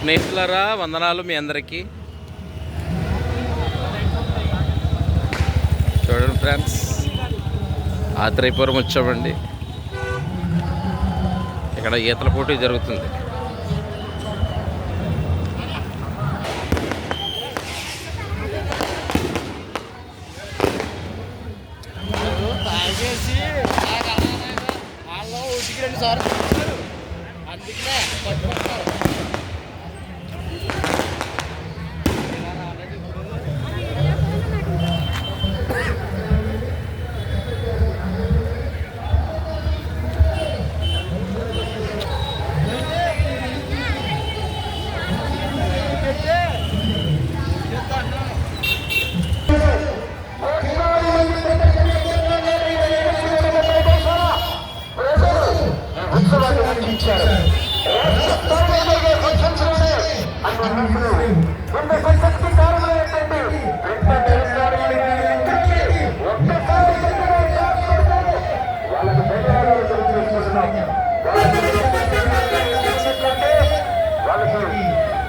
స్నేహితులరా వందనాలు మీ అందరికీ. చూడండి ఫ్రెండ్స్ ఆత్రేయపురం వచ్చామండి ఇక్కడ ఈతల పోటీ జరుగుతుంది. తాగేసి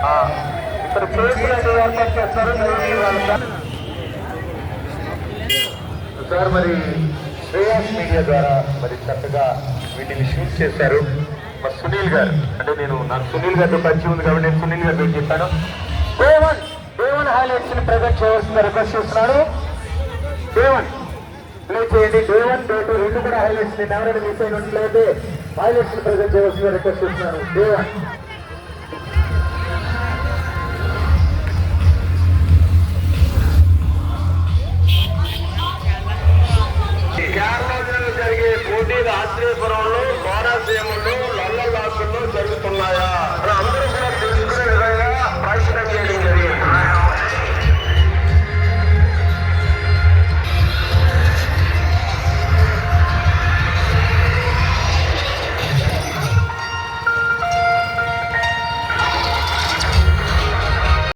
ఆ ఇక్కడ కేసులు ఏర్పాటు చేస్తారు సార్ మరి శ్రేయాస్ మీడియా ద్వారా మరి చక్కగా వీటిని షూట్ చేశారు. మా సునీల్ గారు. అంటే నేను నాకు సునీల్ గారితో పరిచయం ఉంది కాబట్టి నేను సునీల్ గారు పేరు చెప్పాను దేవన్ దేవన్ హైలైట్స్ని ప్రజెంట్ చేయవలసిందిగా రిక్వెస్ట్ చేస్తున్నాడు. దేవన్ ప్లే చేయండి. దేవన్ డే టూ రెండు కూడా హైలైట్స్ నేను ఎవరైనా మిస్ అయినట్లయితే హైలైట్స్ని ప్రజెంట్ చేయవలసిందిగా రిక్వెస్ట్ చేస్తున్నాను దేవన్ జరిగే పోటీలు ఆశ్రయపురంలో కోనసీమలో Mendoza.